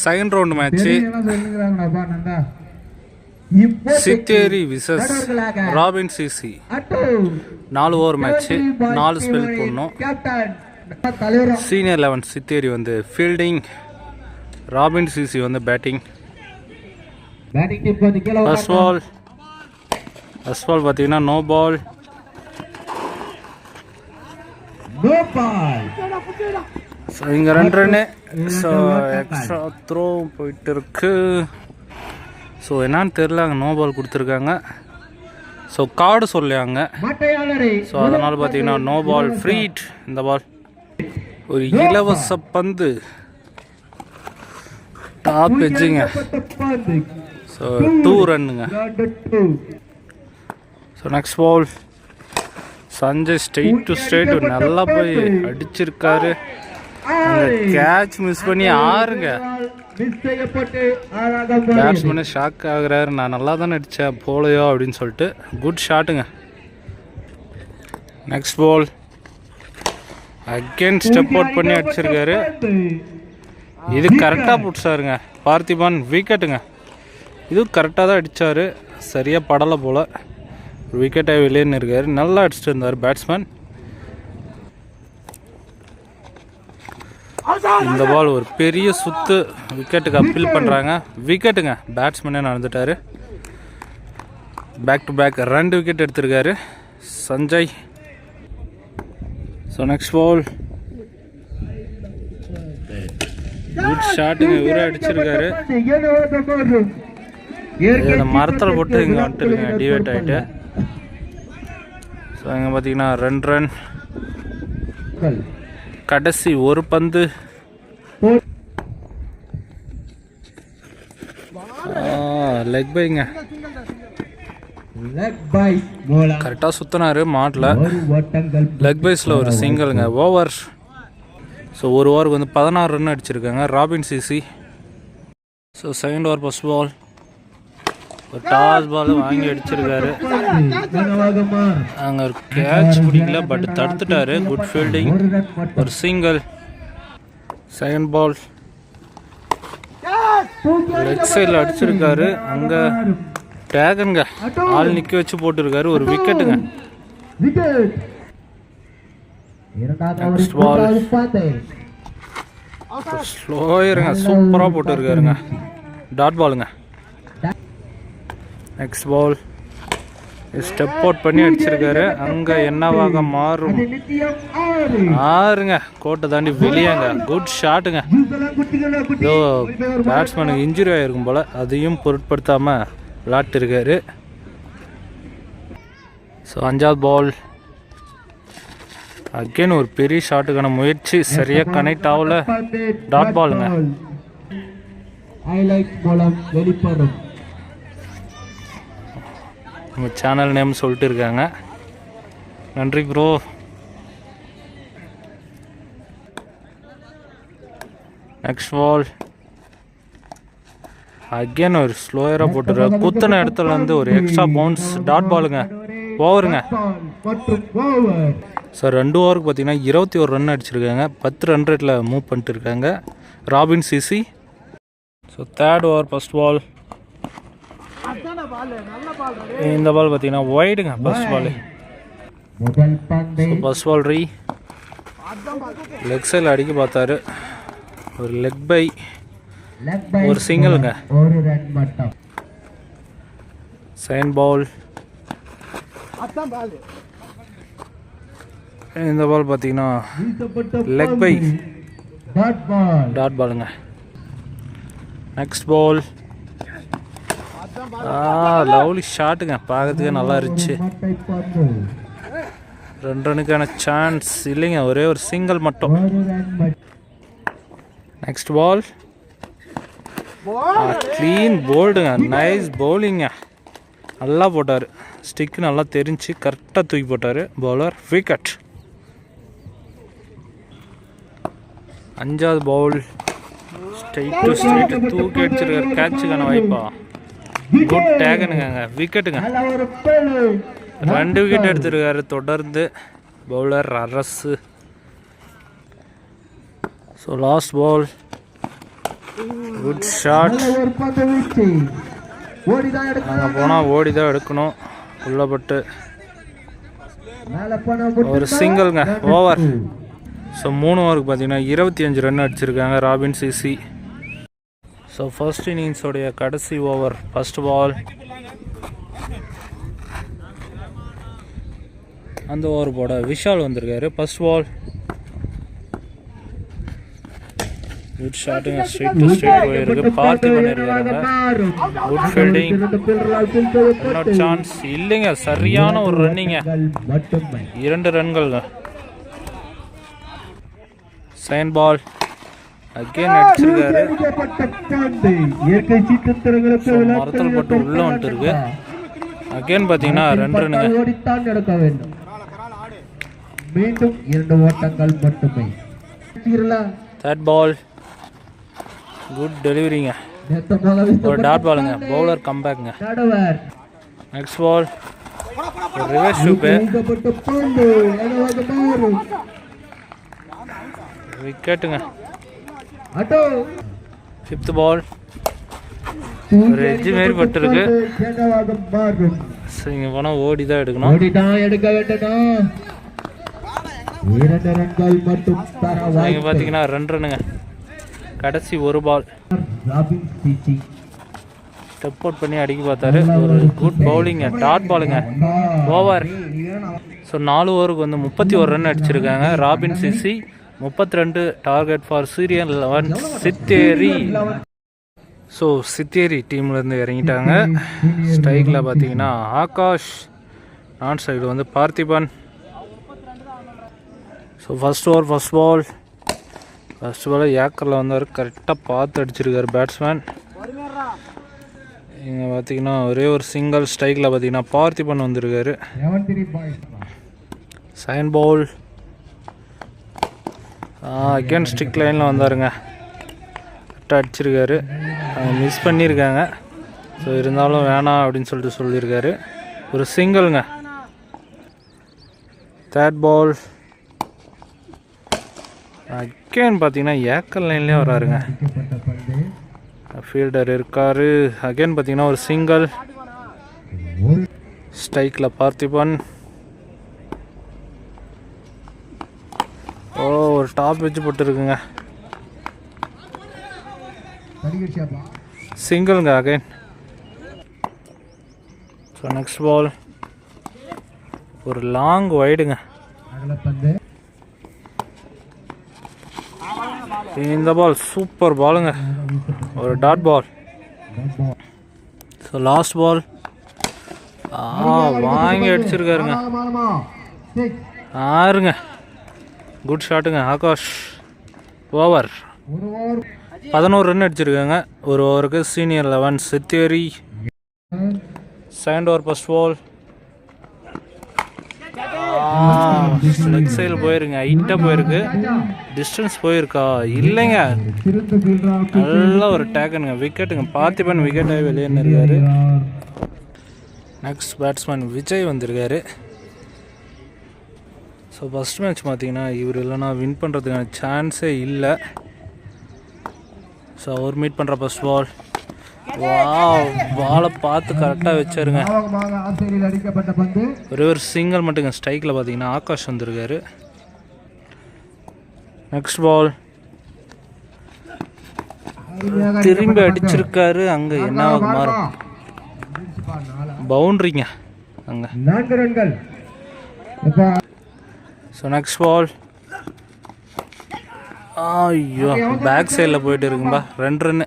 Second round இப்போ Chitteri versus Robin CC நாலு over match நாலு ஸ்பெல் போடணும். சீனியர் லெவன் சித்தேரி வந்து ஃபீல்டிங் ராபின் சிசி வந்து batting first ball first ball பார்த்தீங்கன்னா no ball no ball so இங்கே ரெண்டு ரன்னு ஸோ எக்ஸ்ட்ரா த்ரோ போயிட்டு இருக்கு ஸோ என்னன்னு தெரில அங்கே நோ பால் கொடுத்துருக்காங்க. So card சொல்லியாங்க. ஸோ அதனால் பார்த்தீங்கன்னா நோ பால் ஃப்ரீட் இந்த பால் ஒரு இலவச பந்து. டாப் எஜ்ஜுங்க so two ரன்னுங்க so next ball Sanjay straight to straight நல்லா போய் அடிச்சிருக்காரு. கேட்ச் மிஸ் பண்ணி ஆறுங்க. பேட்ஸ்மேனே ஷாக் ஆகுறாரு. நான் நல்லா தானே அடித்தேன் போலையோ அப்படின்னு சொல்லிட்டு. குட் ஷாட்டுங்க next ball again step out பண்ணி அடிச்சிருக்காரு. இது கரெக்டாக பிடிச்சாருங்க. பார்த்திபான் விக்கெட்டுங்க இதுவும் கரெக்டாக தான் அடித்தார் சரியாக படலை போல். விக்கெட்டை வெளியேன்னு இருக்காரு நல்லா அடிச்சிட்டு இருந்தார் பேட்ஸ்மேன் இந்த பால் ஒரு பெரிய சுத்து. விக்கெட்டுக்கு அப்பீல் பண்ணுறாங்க விக்கெட்டுங்க பேட்ஸ்மேனே நடந்துட்டாரு. பேக் டு பேக் ரெண்டு விக்கெட் எடுத்திருக்காரு. Sanjay. So next ball good ஷாட்டுங்க இவரே அடிச்சிருக்காரு. இந்த மரத்தில் போட்டு இங்கே வந்துட்டுருங்க டிவேட் ஆகிட்டு ஸோ இங்கே பார்த்தீங்கன்னா ரெண்டு ரன் கடைசி ஒரு பந்து. லெக் பைங்க லெக் பை மூலம் கரெக்டாக சுற்றினாரு மாட்டில். லெக் பைஸில் ஒரு சிங்கிளுங்க ஓவர் ஸோ ஒரு ஓவருக்கு வந்து பதினாறு ரன் அடிச்சிருக்காங்க. Robin CC so second over first ball ஒரு டாஸ் பால் வாங்கி அடிச்சிருக்காரு. அங்கே ஒரு கேட்ச் பிடிக்கல பட் தடுத்துட்டாரு. குட் ஃபீல்டிங் ஒரு சிங்கிள் செகண்ட் பால் லெக் சைடில் அடிச்சிருக்காரு. அங்கே டேகனுங்க ஆள் நிற்க வச்சு போட்டிருக்காரு. ஒரு விக்கெட்டுங்க விக்கெட் இரண்டாவது ஸ்லோயருங்க சூப்பராக போட்டிருக்காருங்க. டாட் பாலுங்க நெக்ஸ்ட் பால் ஸ்டெப் அவுட் பண்ணி அடிச்சிருக்காரு. அங்கே என்னவாக மாறும்? ஆறுங்க. கோட்டை தாண்டி வெளியேங்க. குட் ஷாட்டுங்க ஏதோ பேட்ஸ்மேனுக்கு இன்ஜுரி ஆகிருக்கும் போல். அதையும் பொருட்படுத்தாமல் விளாட்டுருக்காரு ஸோ அஞ்சாவது பால் அகைன் ஒரு பெரிய ஷாட்டுக்கான முயற்சி. சரியாக கனெக்ட் ஆகல. டாட் பாலுங்க வெளிப்படும் நம்ம சேனல் நேம் சொல்லிட்டு இருக்காங்க. நன்றி ப்ரோ நெக்ஸ்ட் வால் அகைன் ஒரு ஸ்லோயராக போட்டுருக்காரு குத்தின இடத்துல வந்து ஒரு எக்ஸ்ட்ரா பவுன்ஸ் டாட் பாலுங்க ஓவருங்க சார் ரெண்டு ஓவருக்கு பார்த்தீங்கன்னா இருபத்தி ஒரு ரன் அடிச்சிருக்காங்க. பத்து ரன் ரேட்டில் மூவ் பண்ணிட்டு இருக்காங்க. Robin CC so third over first ball இந்த பால் பார்த்தீங்கன்னா ஒய்டுங்க ஃபர்ஸ்ட் பால் முதல் பந்து ஃபர்ஸ்ட் பால் ரீ லெக் சைடில் அடிக்க பார்த்தாரு. ஒரு லெக் பை ஒரு சிங்கிள்ங்க ஒரு ரன் மட்டும். செகண்ட் பால் இந்த பால் பார்த்தீங்கன்னா leg bye dot ball dot பாலுங்க நெக்ஸ்ட் பால் லவ்லி ஷாட்டுங்க. பார்க்கறதுக்கே நல்லா இருந்துச்சு. ரெண்டு ரனுக்கான சான்ஸ் இல்லைங்க ஒரே ஒரு சிங்கிள் மட்டும். நெக்ஸ்ட் பால் க்ளீன் போல்டுங்க நைஸ் பவுலிங்க நல்லா போட்டார். ஸ்டிக்கு நல்லா தெரிஞ்சு கரெக்டாக தூக்கி போட்டார். பவுலர் விக்கெட் அஞ்சாவது பவுல் ஸ்ட்ரைட் டு ஸ்ட்ரைட்டு தூக்கி அடிச்சிருக்காரு. கேட்சுக்கான வாய்ப்பா. குட் டேகனுங்க விக்கெட்டுங்க ரெண்டு விக்கெட் எடுத்திருக்காரு. தொடர்ந்து bowler Arasu. So last ball good shot எடுக்கிறாங்க போனால் ஓடி தான் எடுக்கணும். உள்ளப்பட்டு. ஒரு சிங்கிள்ங்க ஓவர் ஸோ மூணு ஓவருக்கு பார்த்தீங்கன்னா இருபத்தி அஞ்சு ரன் அடிச்சிருக்காங்க. ராபின் சிசி ஸோ ஃபர்ஸ்ட் இன்னிங்ஸோடைய கடைசி ஓவர் ஃபர்ஸ்ட் பால் அந்த ஓவர் போட விஷால் வந்திருக்காரு. ஃபர்ஸ்ட் பால் குட் ஷாட்டுங்க ஸ்ட்ரெயிட் டு ஸ்ட்ரெயிட் போயிருக்கு. பார்த்து பண்ணியிருக்காங்க குட் ஃபீல்டிங் இன்னொரு சான்ஸ் இல்லைங்க சரியான ஒரு ரன்னிங்க இரண்டு ரன்கள். சைன் பால் அகைன் அடிச்சிருக்காரு இயற்கை மரத்தில் பட்டு உள்ள வந்துட்டு இருக்கு அகைன் பார்த்தீங்கன்னா ரெண்டு ரன்னுங்க. ஓடித்தான் எடுக்க வேண்டும். மீண்டும் இரண்டு ஓட்டங்கள் மட்டுமே. சீரலா, தேர்ட் பால் குட் டெலிவரிங்க ஒரு டாட் பாலுங்க பவுலர் கம்பேக்குங்க நெக்ஸ்ட் பால் ரிவர்ஸ் விக்கெட்டுங்க அட்டோ ஃபிஃப்த் பால் ஒரு edge மாரி பட்டிருக்கு. இங்கே போனால் ஓடி தான் எடுக்கணும். ஓடிதான் எடுக்க வேண்டணும் இரண்டு ரன்கள் மட்டும் வாய்ப்பு. பார்த்தீங்கன்னா ரெண்டு ரன்னுங்க கடைசி ஒரு பால் ஸ்டெப் அவுட் பண்ணி அடிக்க பார்த்தாரு. ஒரு குட் பவுலிங்க டாட் பாலுங்க ஓவர் ஸோ நாலு ஓவருக்கு வந்து முப்பத்தி ஒரு ரன் அடிச்சிருக்காங்க. ராபின் சிசி முப்பத்தி ரெண்டு டார்கெட் ஃபார் சீரியன் லெவன் சித்தேரி ஸோ சித்தேரி டீம்லேருந்து இறங்கிட்டாங்க. ஸ்ட்ரைக்கில் பார்த்தீங்கன்னா ஆகாஷ் நான் ஸ்ட்ரைக்கில் வந்து Parthiban. So first over first ball first ball ஏக்கரில் வந்தார் கரெக்டாக பார்த்து அடிச்சிருக்காரு பேட்ஸ்மேன் இங்கே பார்த்தீங்கன்னா ஒரே ஒரு சிங்கிள் ஸ்ட்ரைக்கில் பார்த்தீங்கன்னா பார்த்திபன் வந்திருக்காரு. சைன் பவுல் அகேன் ஸ்டிக் லைனில் வந்தாருங்க. கரெக்டாக அடிச்சிருக்காரு. மிஸ் பண்ணியிருக்காங்க ஸோ இருந்தாலும் வேணாம் அப்படின்னு சொல்லிட்டு சொல்லியிருக்காரு ஒரு சிங்கிள்ங்க தேர்ட் பால் அகேன் பார்த்தீங்கன்னா ஏக்கல் லைன்லேயே வராருங்க. ஃபீல்டர் இருக்காரு. அகைன் பார்த்தீங்கன்னா ஒரு சிங்கிள் ஸ்ட்ரைக்கில் பார்த்திபன் ஓ ஒரு டாப் வச்சு போட்டுருக்குங்க. சிங்கிள்ங்க அகைன் ஸோ நெக்ஸ்ட் பால் ஒரு லாங் ஒய்டுங்க இந்த பால் சூப்பர் பாலுங்க ஒரு dot ball so last ball ஆ வாங்கி அடிச்சிருக்காருங்க. ஆறுங்க. குட் ஷாட்டுங்க ஆகாஷ் ஓவர் பதினோரு ரன் அடிச்சிருக்காங்க. ஒரு ஓவருக்கு senior eleven Chitteri. Second over first ball leg சைடில் போயிருங்க. ஹைட்டாக போயிருக்கு. டிஸ்டன்ஸ் போயிருக்கா? இல்லைங்க. நல்ல ஒரு டேக்கனுங்க விக்கெட்டுங்க பார்த்திபன் விக்கெட்டாக வெளியே இருக்காரு நெக்ஸ்ட் பேட்ஸ்மேன் விஜய் வந்திருக்காரு. ஸோ ஃபஸ்ட் மேட்ச் பார்த்தீங்கன்னா இவர் இல்லைன்னா வின் பண்ணுறதுக்கான சான்ஸே இல்லை. ஸோ அவர் மீட் பண்ணுற ஃபஸ்ட் பால் வா பாலை பார்த்து கரெக்டாக வச்சாருங்க. ஒரே ஒரு சிங்கிள் மட்டுங்க ஸ்ட்ரைக்கில் பார்த்தீங்கன்னா ஆகாஷ் வந்திருக்காரு. நெக்ஸ்ட் பால் திரும்பி அடிச்சிருக்காரு. அங்கே என்ன மாறும் பவுண்ட்ரிங்க அங்கே. ஸோ நெக்ஸ்ட் பால் ஐயோ பேக் சைடில் போயிட்டு இருக்கும்பா. ரெண்டு ரன்னு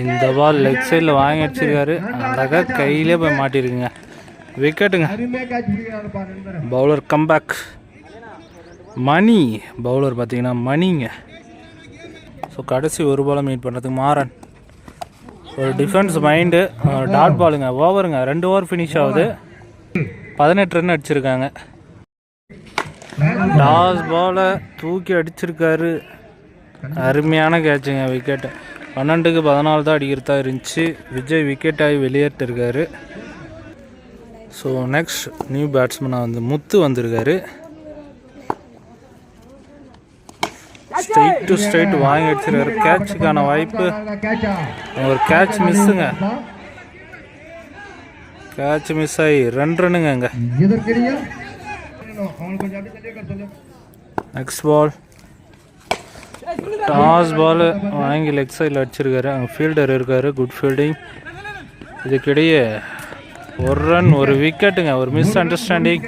இந்த பால் லெக் சைடில் வாங்கி அடிச்சிருக்காரு அழகாக கையிலே போய் மாட்டிருக்குங்க. விக்கெட்டுங்க. Bowler comeback Mani. பவுலர் பார்த்தீங்கன்னா மணிங்க. ஸோ கடைசி ஒரு பாலை மீட் பண்ணுறதுக்கு மாறன். ஒரு டிஃபென்ஸ் மைண்டு டாட் பாலுங்க ஓவருங்க ரெண்டு ஓவர் ஃபினிஷ் ஆகுது. பதினெட்டு ரன் அடிச்சிருக்காங்க. டாஸ் பாலை தூக்கி அடிச்சிருக்காரு. அருமையான கேட்சுங்க விக்கெட்டு பன்னெண்டுக்கு பதினாலு தான் அடிக்கிறதா இருந்துச்சு. விஜய் விக்கெட் ஆகி வெளியேற்றிருக்காரு. ஸோ நெக்ஸ்ட் நியூ பேட்ஸ்மனாக வந்து முத்து வந்திருக்காரு. ஸ்ட்ரைட் டு ஸ்ட்ரைட் வாங்கி அடிச்சிருக்காரு கேட்சுக்கான வாய்ப்பு. ஒரு கேட்ச் மிஸ்ஸுங்க கேட்ச் மிஸ் ஆகி தள்ளி உட்கார சொல்லு நெக்ஸ்ட் பால் டாஸ் பால் வாங்கி லெக் சைடில் அடிச்சிருக்காரு அங்கே ஃபீல்டர் இருக்காரு. குட் ஃபீல்டிங் இதுக்கிடையே ஒரு ரன் ஒரு விக்கெட்டுங்க ஒரு மிஸ் அண்டர்ஸ்டாண்டிங்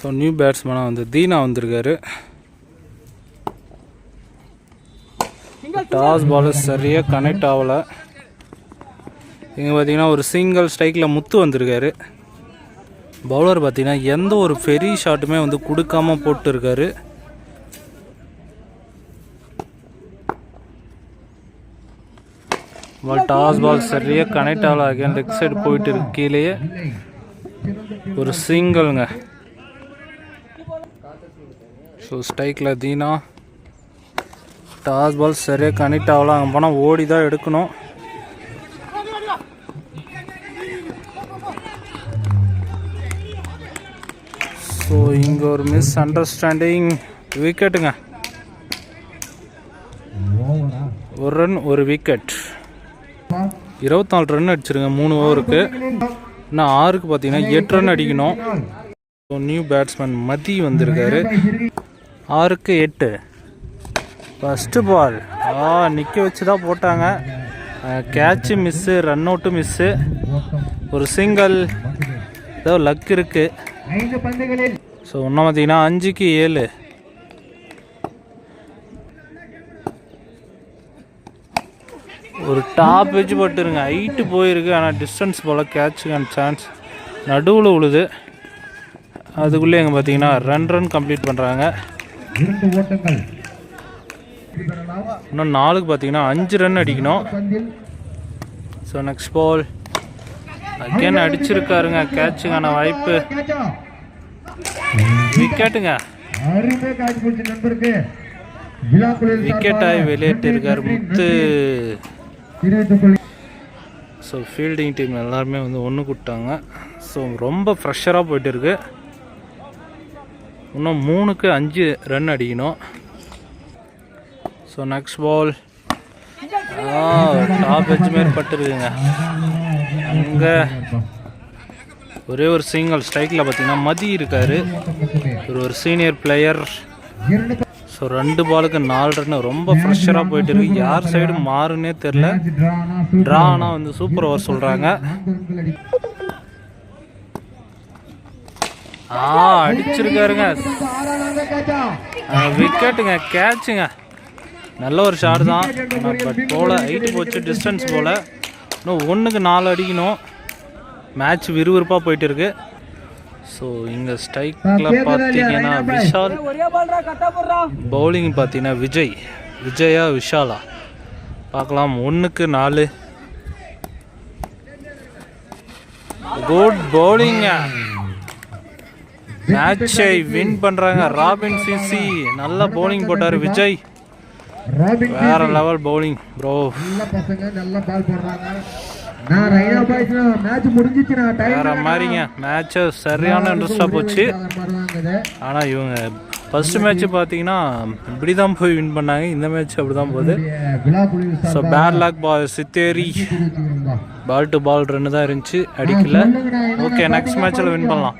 ஸோ நியூ பேட்ஸ்மேனாக வந்து தீனா வந்திருக்காரு. டாஸ் பால் சரியாக கனெக்ட் ஆகலை. இங்கே பார்த்தீங்கன்னா ஒரு சிங்கிள் ஸ்ட்ரைக்கில் முத்து வந்திருக்காரு. பவுலர் பார்த்தீங்கன்னா எந்த ஒரு பெரிய ஷாட்டுமே வந்து கொடுக்காம போட்டுருக்காரு. பால் டாஸ் பால் சரியாக கனெக்ட் ஆகல. அகேன் லெக் சைடு போயிட்டு இருக்கு. கீழேயே ஒரு சிங்கிள்ங்க ஸோ ஸ்ட்ரைக்கில் தீனா டாஸ் பால் சரியாக கனெக்ட் ஆகல. அங்கே போனால் ஓடி தான் எடுக்கணும். ஸோ இங்கே ஒரு மிஸ் அண்டர்ஸ்டாண்டிங் விக்கெட்டுங்க ஒரு ரன் ஒரு விக்கெட் இருபத்தாலு ரன் அடிச்சிருங்க மூணு ஓவருக்கு இன்னும் ஆறுக்கு பார்த்தீங்கன்னா எட்டு ரன் அடிக்கணும். ஸோ நியூ பேட்ஸ்மேன் மதி வந்திருக்காரு. ஆறுக்கு எட்டு. ஃபஸ்ட்டு பால் ஆ நிற்க வச்சு தான் போட்டாங்க catch miss run out miss ஒரு சிங்கிள் ஏதோ லக் இருக்குது ஐந்து பந்துகளில். ஸோ இன்னும் பார்த்தீங்கன்னா அஞ்சுக்கு ஏழு. ஒரு டாப் வச்சு போட்டுருங்க. ஹைட்டு போயிருக்கு ஆனால் டிஸ்டன்ஸ் போல் கேட்சுக்கான சான்ஸ் நடுவில் உழுது. அதுக்குள்ளே எங்கே பார்த்தீங்கன்னா ரன் ரன் கம்ப்ளீட் பண்ணுறாங்க இன்னும் நாலுக்கு பார்த்தீங்கன்னா அஞ்சு ரன் அடிக்கணும். ஸோ நெக்ஸ்ட் பால் அகேன் அடிச்சிருக்காருங்க. கேட்சுக்கான வாய்ப்பு. விக்கெட்டுங்க அருமை காட்சி பிடிச்ச நண்பருக்கு. விழாக்குழுவில் விக்கெட் ஆகி வெளியேட்டு இருக்காரு முத்து. ஸோ ஃபீல்டிங் டீம் எல்லாருமே வந்து ஒன்று கூப்பிட்டாங்க. ஸோ ரொம்ப ஃப்ரெஷராக போயிட்டு இருக்கு இன்னும் மூணுக்கு அஞ்சு ரன் அடிக்கணும். ஸோ நெக்ஸ்ட் பால் டாப் மாரி பட்டுருக்குங்க இங்கே ஒரே ஒரு சிங்கிள் ஸ்ட்ரைக்கில் பார்த்தீங்கன்னா மதி இருக்கார். ஒரு ஒரு சீனியர் பிளேயர் ஸோ ரெண்டு பாலுக்கு நாலு ரன் ரொம்ப ஃப்ரெஷராக போயிட்டு இருக்கு. யார் சைடு மாறுன்னே தெரில ட்ரா ஆனால் வந்து சூப்பர் ஓவர் சொல்கிறாங்க ஆ அடிச்சிருக்காருங்க. விக்கெட்டுங்க கேட்சுங்க நல்ல ஒரு ஷாட் தான். பட் போல ஹைட்டு போச்சு டிஸ்டன்ஸ் போல. இன்னும் ஒன்றுக்கு நாலு அடிக்கணும். மேட்ச் விறுவிறுப்பாக போயிட்டு இருக்கு ஸோ இங்கே ஸ்ட்ரைக்கில் பார்த்தீங்கன்னா விஷால். பவுலிங் பார்த்தீங்கன்னா விஜய். விஜயா விஷாலா. பார்க்கலாம் ஒன்றுக்கு நாலு. குட் பவுலிங்க மேட்சை வின் பண்றாங்க. ராபின் சிசி நல்ல பவுலிங் போட்டாரு விஜய். வேற லெவல் பவுலிங் ப்ரோ நல்ல பசங்க நல்ல பால் போடுறாங்க. நான் ரைனா பாய்ஸ் மேட்ச் முடிஞ்சிச்சு நான் டைம் வேற மாதிரிங்க மேட்ச் சரியான இன்ட்ரெஸ்டா போச்சு. ஆனா இவங்க ஃபர்ஸ்ட் மேட்ச் பார்த்தீங்கன்னா இப்படி தான் போய் வின் பண்ணாங்க. இந்த மேட்ச் அப்படி தான் போகுது so bad luck ball Chitteri. Ball to ball ரெண்டு தான் இருந்துச்சு அடிக்கல. ஓகே நெக்ஸ்ட் மேட்ச்சில் வின் பண்ணலாம்.